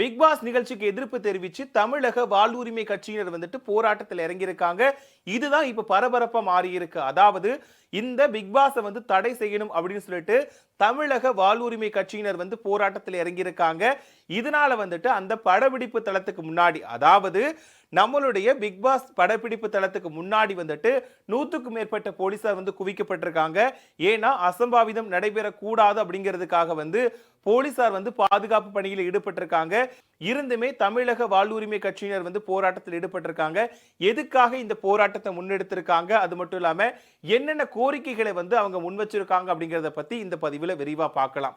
Big pass நிகழ்ச்சிக்கு எதிர்ப்பு தெரிவித்து தமிழக வாழ்வுரிமை கட்சியினர் வந்துட்டு போராட்டத்தில் இறங்கியிருக்காங்க. இதுதான் இப்ப பரபரப்பா மாறி இருக்கு அதாவது இந்த பிக் பாஸை வந்து தடை செய்யணும் அப்படின்னு சொல்லிட்டு தமிழக வாழ்வுரிமை கட்சியினர் வந்து போராட்டத்தில் இறங்கியிருக்காங்க. இதனால வந்துட்டு அந்த படப்பிடிப்பு தளத்துக்கு முன்னாடி அதாவது நம்மளுடைய பிக் பாஸ் படப்பிடிப்பு தளத்துக்கு முன்னாடி வந்துட்டு நூற்றுக்கும் மேற்பட்ட போலீசார் வந்து குவிக்கப்பட்டிருக்காங்க. ஏன்னா அசம்பாவிதம் நடைபெறக்கூடாது அப்படிங்கிறதுக்காக வந்து போலீசார் வந்து பாதுகாப்பு பணியில் ஈடுபட்டிருக்காங்க. இருந்துமே தமிழக வாழ்வுரிமை கட்சியினர் வந்து போராட்டத்தில் ஈடுபட்டிருக்காங்க. எதுக்காக இந்த போராட்டத்தை முன்னெடுத்திருக்காங்க? அது மட்டும் இல்லாமல் என்னென்ன கோரிக்கைகளை வந்து அவங்க முன் வச்சிருக்காங்க அப்படிங்கிறத பற்றி இந்த பதிவில் விரிவா பார்க்கலாம்.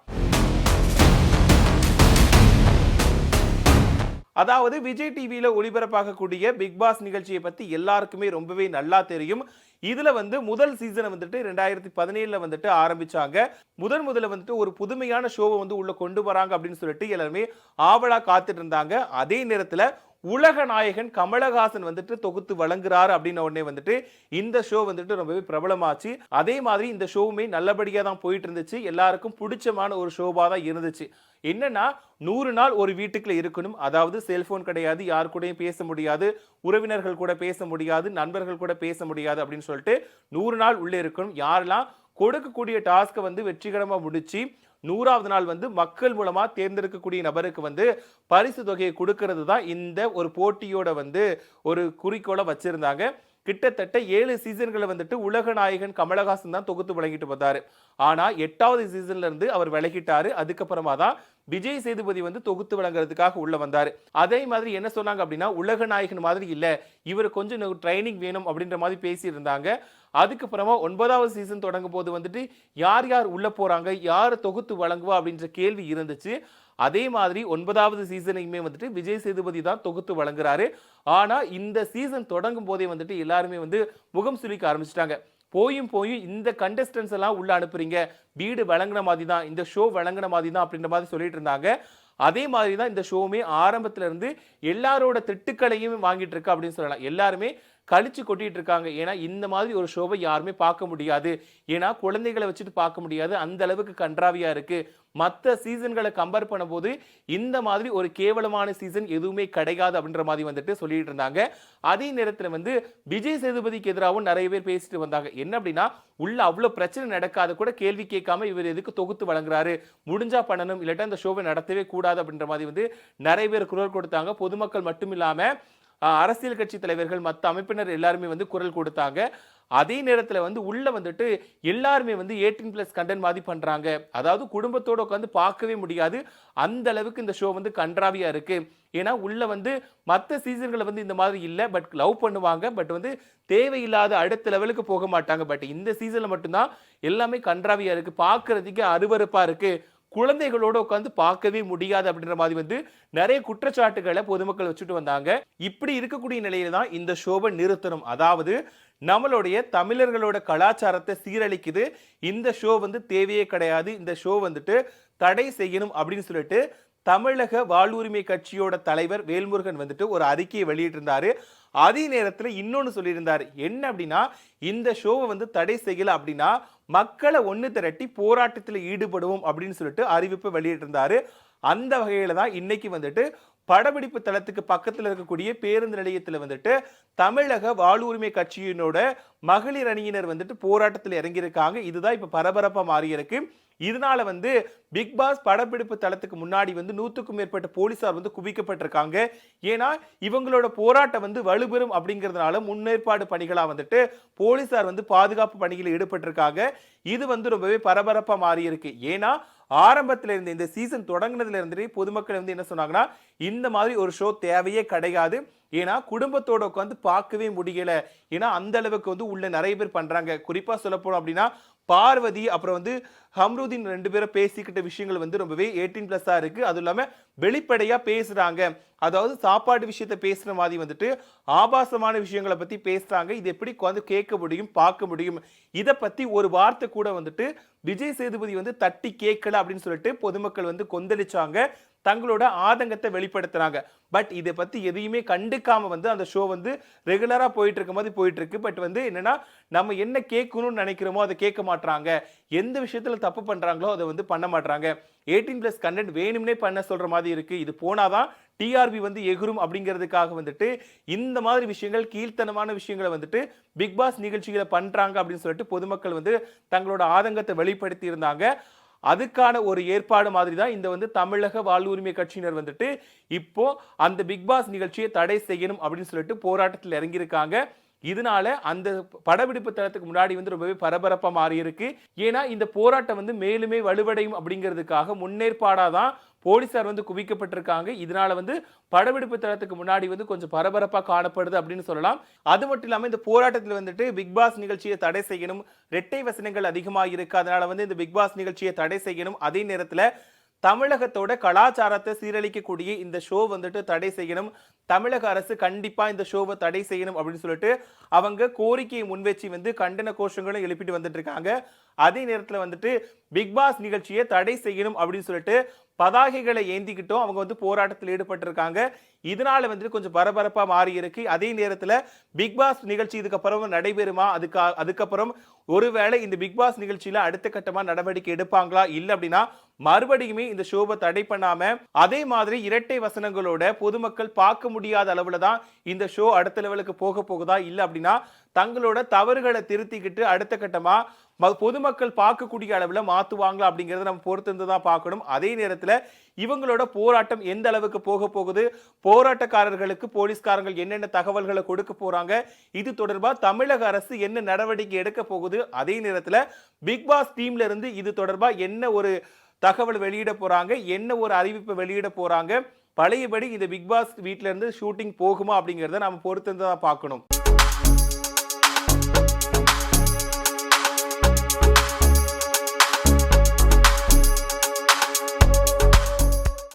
அதாவது விஜய் டிவியில் ஒளிபரப்பாகக்கூடிய பிக் பாஸ் நிகழ்ச்சியை பத்தி எல்லாருக்குமே ரொம்பவே நல்லா தெரியும். இதுல வந்து முதல் சீசனை வந்துட்டு ரெண்டாயிரத்தி பதினேழுல வந்துட்டு ஆரம்பிச்சாங்க. முதன் முதல்ல வந்துட்டு ஒரு புதுமையான ஷோவை வந்து உள்ள கொண்டு வராங்க அப்படின்னு சொல்லிட்டு எல்லாருமே ஆவலா காத்துட்டு இருந்தாங்க. அதே நேரத்தில் உலக நாயகன் கமலஹாசன் வந்துட்டு தொகுத்து வழங்குறாரு அப்படின்ன உடனே வந்துட்டு இந்த ஷோ வந்துட்டு ரொம்பவே பிரபலமாச்சு. அதே மாதிரி இந்த ஷோவுமே நல்லபடியாக தான் போயிட்டு இருந்துச்சு எல்லாருக்கும் பிடிச்சமான ஒரு ஷோவாக தான் இருந்துச்சு. என்னன்னா நூறு நாள் ஒரு வீட்டுக்குள்ள இருக்கணும். அதாவது செல்போன் கிடையாது யார் கூடயும் பேச முடியாது உறவினர்கள் கூட பேச முடியாது நண்பர்கள் கூட பேச முடியாது அப்படின்னு சொல்லிட்டு நூறு நாள் உள்ளே இருக்கணும். யாரெல்லாம் கொடுக்கக்கூடிய டாஸ்க்கை வந்து வெற்றிகரமாக முடிச்சு நூறாவது நாள் வந்து மக்கள் மூலமாக தேர்ந்தெடுக்கக்கூடிய நபருக்கு வந்து பரிசு தொகையை கொடுக்கறது தான் இந்த ஒரு போட்டியோட வந்து ஒரு குறிக்கோளை வச்சுருந்தாங்க. கிட்டத்தட்ட ஏழு சீசன்களை வந்துட்டு உலக நாயகன் கமலஹாசன் தான் தொகுத்து வழங்கிட்டு வந்தார் ஆனால் எட்டாவது சீசன்லேருந்து அவர் விலகிட்டாரு. அதுக்கப்புறமா தான் விஜய் சேதுபதி வந்து தொகுத்து வழங்குறதுக்காக உள்ள வந்தார். அதே மாதிரி என்ன சொன்னாங்க அப்படின்னா உலக நாயகன் மாதிரி இல்லை இவர் கொஞ்சம் ட்ரைனிங் வேணும் அப்படின்ற மாதிரி பேசியிருந்தாங்க. அதுக்கப்புறமா ஒன்பதாவது சீசன் தொடங்கும் போது வந்துட்டு யார் யார் உள்ள போகிறாங்க யார் தொகுத்து வழங்குவா அப்படின்ற கேள்வி இருந்துச்சு. அதே மாதிரி ஒன்பதாவது சீசனையுமே வந்துட்டு விஜய் சேதுபதி தான் தொகுத்து வழங்குறாரு. ஆனால் இந்த சீசன் தொடங்கும் போதே வந்துட்டு எல்லாருமே வந்து முகம் சுழிக்க ஆரம்பிச்சிட்டாங்க. போயும் போயும் இந்த கண்டஸ்டன்ஸ் எல்லாம் உள்ள அனுப்புறீங்க. வீடு வழங்கின மாதிரி தான் இந்த ஷோ வழங்கின மாதிரி தான் அப்படின்ற மாதிரி சொல்லிட்டு இருந்தாங்க. அதே மாதிரி தான் இந்த ஷோவுமே ஆரம்பத்துல இருந்து எல்லாரோட திட்டுக்களையும் வாங்கிட்டு இருக்கு அப்படின்னு சொல்லலாம். எல்லாருமே கழிச்சு கொட்டிட்டு இருக்காங்க. ஏன்னா இந்த மாதிரி ஒரு ஷோவை யாருமே பார்க்க முடியாது. ஏன்னா குழந்தைகளை வச்சுட்டு பார்க்க முடியாது. அந்த அளவுக்கு கன்றாவியா இருக்கு. மற்ற சீசன்களை கம்பேர் பண்ணும்போது இந்த மாதிரி ஒரு கேவலமான சீசன் எதுவுமே கிடையாது அப்படின்ற மாதிரி வந்துட்டு சொல்லிட்டு இருந்தாங்க. அதே நேரத்தில் வந்து விஜய் சேதுபதிக்கு எதிராகவும் நிறைய பேர் பேசிட்டு வந்தாங்க. என்ன அப்படின்னா உள்ள அவ்வளோ பிரச்சனை நடக்காத. கூட கேள்வி கேட்காம இவர் எதுக்கு தொகுத்து வழங்குறாரு? முடிஞ்சா பண்ணணும். இல்லாட்டா அந்த ஷோவை நடத்தவே கூடாது அப்படின்ற மாதிரி வந்து நிறைய பேர் குரல் கொடுத்தாங்க. பொதுமக்கள் மட்டும் இல்லாமல் அரசியல் கட்சி தலைவர்கள் மற்ற அமைப்பினர் எல்லாருமே வந்து குரல் கொடுத்தாங்க. அதே நேரத்தில் வந்து உள்ள வந்துட்டு எல்லாருமே வந்து எயிட்டீன் பிளஸ் கண்டென்ட் மாதிரி பண்ணுறாங்க அதாவது குடும்பத்தோட உட்காந்து பார்க்கவே முடியாது. அந்த அளவுக்கு இந்த ஷோ வந்து கன்றாவியாக இருக்கு. ஏன்னா உள்ள வந்து மற்ற சீசன்களை வந்து இந்த மாதிரி இல்லை. பட் லவ் பண்ணுவாங்க. பட் வந்து தேவையில்லாத அடுத்த லெவலுக்கு போக மாட்டாங்க. பட் இந்த சீசனில் மட்டும்தான் எல்லாமே கன்றாவியாக இருக்குது பார்க்குறதுக்கே அருவறுப்பாக இருக்குது குழந்தைகளோட உட்காந்து பார்க்கவே முடியாது அப்படின்ற மாதிரி வந்து நிறைய குற்றச்சாட்டுகளை பொதுமக்கள் வச்சுட்டு வந்தாங்க. இப்படி இருக்கக்கூடிய நிலையில தான் இந்த ஷோவை நிறுத்தணும். அதாவது நம்மளுடைய தமிழர்களோட கலாச்சாரத்தை சீரழிக்குது. இந்த ஷோ வந்து தேவையே கிடையாது. இந்த ஷோ வந்துட்டு தடை செய்யணும் அப்படின்னு சொல்லிட்டு தமிழக வாழ்வுரிமை கட்சியோட தலைவர் வேல்முருகன் வந்துட்டு ஒரு அறிக்கையை வெளியிட்டிருந்தாரு. அதே நேரத்தில் இன்னொன்று சொல்லியிருந்தார். என்ன அப்படின்னா இந்த ஷோவை வந்து தடை செய்யல அப்படின்னா மக்களை ஒன்று திரட்டி போராட்டத்தில் ஈடுபடுவோம் அப்படின்னு சொல்லிட்டு அறிவிப்பு வெளியிட்டிருந்தாரு. அந்த வகையில் தான் இன்னைக்கு வந்துட்டு படப்பிடிப்பு தளத்துக்கு பக்கத்தில் இருக்கக்கூடிய பேருந்து நிலையத்தில் வந்துட்டு தமிழக வாழ்வுரிமை கட்சியினோட மகளிர் அணியினர் வந்துட்டு போராட்டத்தில் இறங்கியிருக்காங்க. இதுதான் இப்போ பரபரப்பாக மாறியிருக்கு. இதனால வந்து பிக் பாஸ் படப்பிடிப்பு தளத்துக்கு முன்னாடி வந்து நூற்றுக்கும் மேற்பட்ட போலீசார் வந்து குவிக்கப்பட்டிருக்காங்க. ஏன்னா இவங்களோட போராட்டம் வந்து வலுபெறும் அப்படிங்கிறதுனால முன்னேற்பாடு பணிகளாக வந்துட்டு போலீசார் வந்து பாதுகாப்பு பணிகளில் ஈடுபட்டிருக்காங்க. இது வந்து ரொம்பவே பரபரப்பாக மாறி இருக்கு ஏன்னா ஆரம்பத்துல இருந்து இந்த சீசன் தொடங்குனதுல இருந்து பொதுமக்கள் வந்து என்ன சொன்னாங்கன்னா இந்த மாதிரி ஒரு ஷோ தேவையே கிடையாது. ஏன்னா குடும்பத்தோட உட்காந்து பார்க்கவே முடியல. ஏன்னா அந்த அளவுக்கு வந்து உள்ள நிறைய பேர் பண்றாங்க. குறிப்பா சொல்ல போனோம் அப்படின்னா பார்வதி அப்புறம் வந்து ஹம்ருதீன் ரெண்டு பேரும் பேசிக்கிட்ட விஷயங்கள் வந்து ரொம்பவே எயிட்டீன் ப்ளஸ்ஸாக இருக்குது அதுவும் இல்லாமல் வெளிப்படையாக பேசுகிறாங்க அதாவது சாப்பாடு விஷயத்த பேசுகிற மாதிரி வந்துட்டு ஆபாசமான விஷயங்களை பற்றி பேசுகிறாங்க இது எப்படி வந்து கேட்க முடியும் பார்க்க முடியும்? இதை பற்றி ஒரு வார்த்தை கூட வந்துட்டு விஜய் சேதுபதி வந்து தட்டி கேட்கல அப்படின்னு சொல்லிட்டு பொதுமக்கள் வந்து கொந்தளிச்சாங்க. தங்களோட ஆதங்கத்தை வெளிப்படுத்துகிறாங்க பட் இதை பற்றி எதையுமே கண்டுக்காமல் வந்து அந்த ஷோ வந்து ரெகுலராக போயிட்டு இருக்கும் போது போயிட்டுருக்கு. பட் வந்து என்னென்னா நம்ம என்ன கேட்கணும்னு நினைக்கிறோமோ அதை கேட்க மாட்றாங்க. எந்த விஷயத்தில் தப்பு பண்ணுறாங்களோ அதை வந்து பண்ண மாட்றாங்க. எயிட்டீன் ப்ளஸ் கண்டென்ட் வேணும்னே பண்ண சொல்கிற மாதிரி இருக்குது இது போனாதான் டிஆர்பி வந்து எகுரும் அப்படிங்கிறதுக்காக வந்துட்டு இந்த மாதிரி விஷயங்கள் கீழ்த்தனமான விஷயங்களை வந்துட்டு பிக் பாஸ் நிகழ்ச்சிகளை பண்ணுறாங்க அப்படின்னு சொல்லிட்டு பொதுமக்கள் வந்து தங்களோட ஆதங்கத்தை வெளிப்படுத்தி இருந்தாங்க. அதுக்கான ஒரு ஏற்பாடு மாதிரி தான் இந்த வந்து தமிழக வாழ்வுரிமை கட்சியினர் வந்துட்டு இப்போ அந்த பிக் பாஸ் நிகழ்ச்சியை தடை செய்யணும் அப்படின்னு சொல்லிட்டு போராட்டத்தில் இறங்கியிருக்காங்க. இதனால அந்த படப்பிடிப்பு தளத்துக்கு முன்னாடி வந்து ரொம்பவே பரபரப்பாக மாறி இருக்கு ஏன்னா இந்த போராட்டம் வந்து மேலுமே வலுவடையும் அப்படிங்கிறதுக்காக முன்னேற்பாடாக தான் போலீசார் வந்து குவிக்கப்பட்டிருக்காங்க. இதனால வந்து படப்பிடிப்பு தளத்துக்கு முன்னாடி வந்து கொஞ்சம் பரபரப்பாக காணப்படுது அப்படின்னு சொல்லலாம். அது மட்டும் இல்லாமல் இந்த போராட்டத்தில் வந்துட்டு பிக் பாஸ் நிகழ்ச்சியை தடை செய்யணும் ரெட்டை வசனங்கள் அதிகமாக இருக்கு. அதனால வந்து இந்த பிக் பாஸ் நிகழ்ச்சியை தடை செய்யணும். அதே நேரத்தில் தமிழகத்தோட கலாச்சாரத்தை சீரழிக்கக்கூடிய இந்த ஷோ வந்துட்டு தடை செய்யணும். தமிழக அரசு கண்டிப்பா இந்த ஷோவை தடை செய்யணும் அப்படின்னு சொல்லிட்டு அவங்க கோரிக்கையை முன்வச்சு வந்து கண்டன கோஷங்களும் எழுப்பிட்டு வந்துட்டு இருக்காங்க. அதே நேரத்தில் வந்துட்டு பிக் பாஸ் நிகழ்ச்சியை தடை செய்யணும் அப்படின்னு சொல்லிட்டு பதாகைகளை ஏந்திக்கிட்டும் அவங்க வந்து போராட்டத்தில் ஈடுபட்டிருக்காங்க. இதனால வந்துட்டு கொஞ்சம் பரபரப்பா மாறி இருக்கு. அதே நேரத்துல பிக் பாஸ் நிகழ்ச்சி இதுக்கப்புறம் நடைபெறுமா? அதுக்கு அதுக்கப்புறம் ஒருவேளை இந்த பிக் பாஸ் நிகழ்ச்சியில அடுத்த கட்டமா நடவடிக்கை எடுப்பாங்களா? இல்ல அப்படின்னா மறுபடியுமே இந்த ஷோவை தடை பண்ணாம அதே மாதிரி இரட்டை வசனங்களோட பொதுமக்கள் பார்க்க முடியாத அளவுல தான் இந்த ஷோ அடுத்த லெவலுக்கு போக போகுதா? இல்ல அப்படின்னா தங்களோட தவறுகளை திருத்திக்கிட்டு அடுத்த கட்டமாக ம- பொதுமக்கள் பார்க்கக்கூடிய அளவில் மாற்றுவாங்களா அப்படிங்கிறத நம்ம பொறுத்திருந்து தான் பார்க்கணும். அதே நேரத்தில் இவங்களோட போராட்டம் எந்த அளவுக்கு போக போகுது? போராட்டக்காரர்களுக்கு போலீஸ்காரங்கள் என்னென்ன தகவல்களை கொடுக்க போகிறாங்க இது தொடர்பாக தமிழக அரசு என்ன நடவடிக்கை எடுக்க போகுது? அதே நேரத்தில் பிக் பாஸ் டீம்ல இருந்து இது தொடர்பாக என்ன ஒரு தகவல் வெளியிட போகிறாங்க என்ன ஒரு அறிவிப்பை வெளியிட போகிறாங்க பழையபடி இந்த பிக் பாஸ் வீட்ல இருந்து ஷூட்டிங் போகுமா அப்படிங்கிறத நம்ம பொறுத்திருந்து தான் பார்க்கணும்.